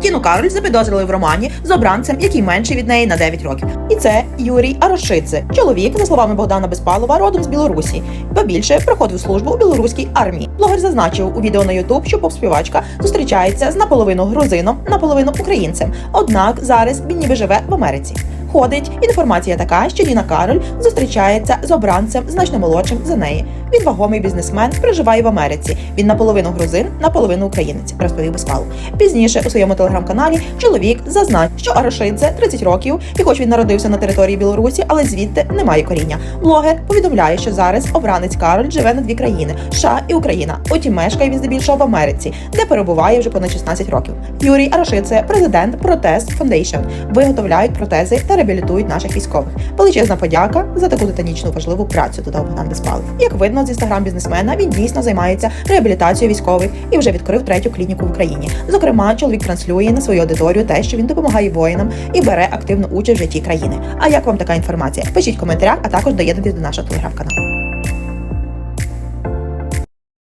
Тіну Кароль запідозрили в романі з обранцем, який менший від неї на 9 років. І це Юрій Арошидзе, чоловік, за словами Богдана Безпалова, родом з Білорусі. Ба більше проходив службу у білоруській армії. Блогер зазначив у відео на Ютуб, що попспівачка зустрічається з наполовину грузином, наполовину українцем. Однак зараз він ніби живе в Америці. Ходить інформація така, що Діна Кароль зустрічається з обранцем значно молодшим за неї. Він вагомий бізнесмен, проживає в Америці. Він наполовину грузин, наполовину українець, розповів Безпалов. Пізніше у своєму телеграм-каналі чоловік зазначив, що Арошидзе 30 років, і хоч він народився на території Білорусі, але звідти немає коріння. Блогер повідомляє, що зараз обранець Кароль живе на дві країни США і Україна. Утім, мешкає він здебільшого в Америці, де перебуває вже понад 16 років. Юрій Арошидзе, президент Протест Foundation, виготовляють протези та реабілітують наших військових. Величезна подяка за таку титанічну важливу працю. Додав Богдан Безпалов. Як видно з інстаграм бізнесмена, він дійсно займається реабілітацією військових і вже відкрив третю клініку в Україні. Зокрема, чоловік транслює на свою аудиторію те, що він допомагає воїнам і бере активну участь в житті країни. А як вам така інформація? Пишіть в коментарях, а також доєднуйтесь до нашого телеграм-каналу.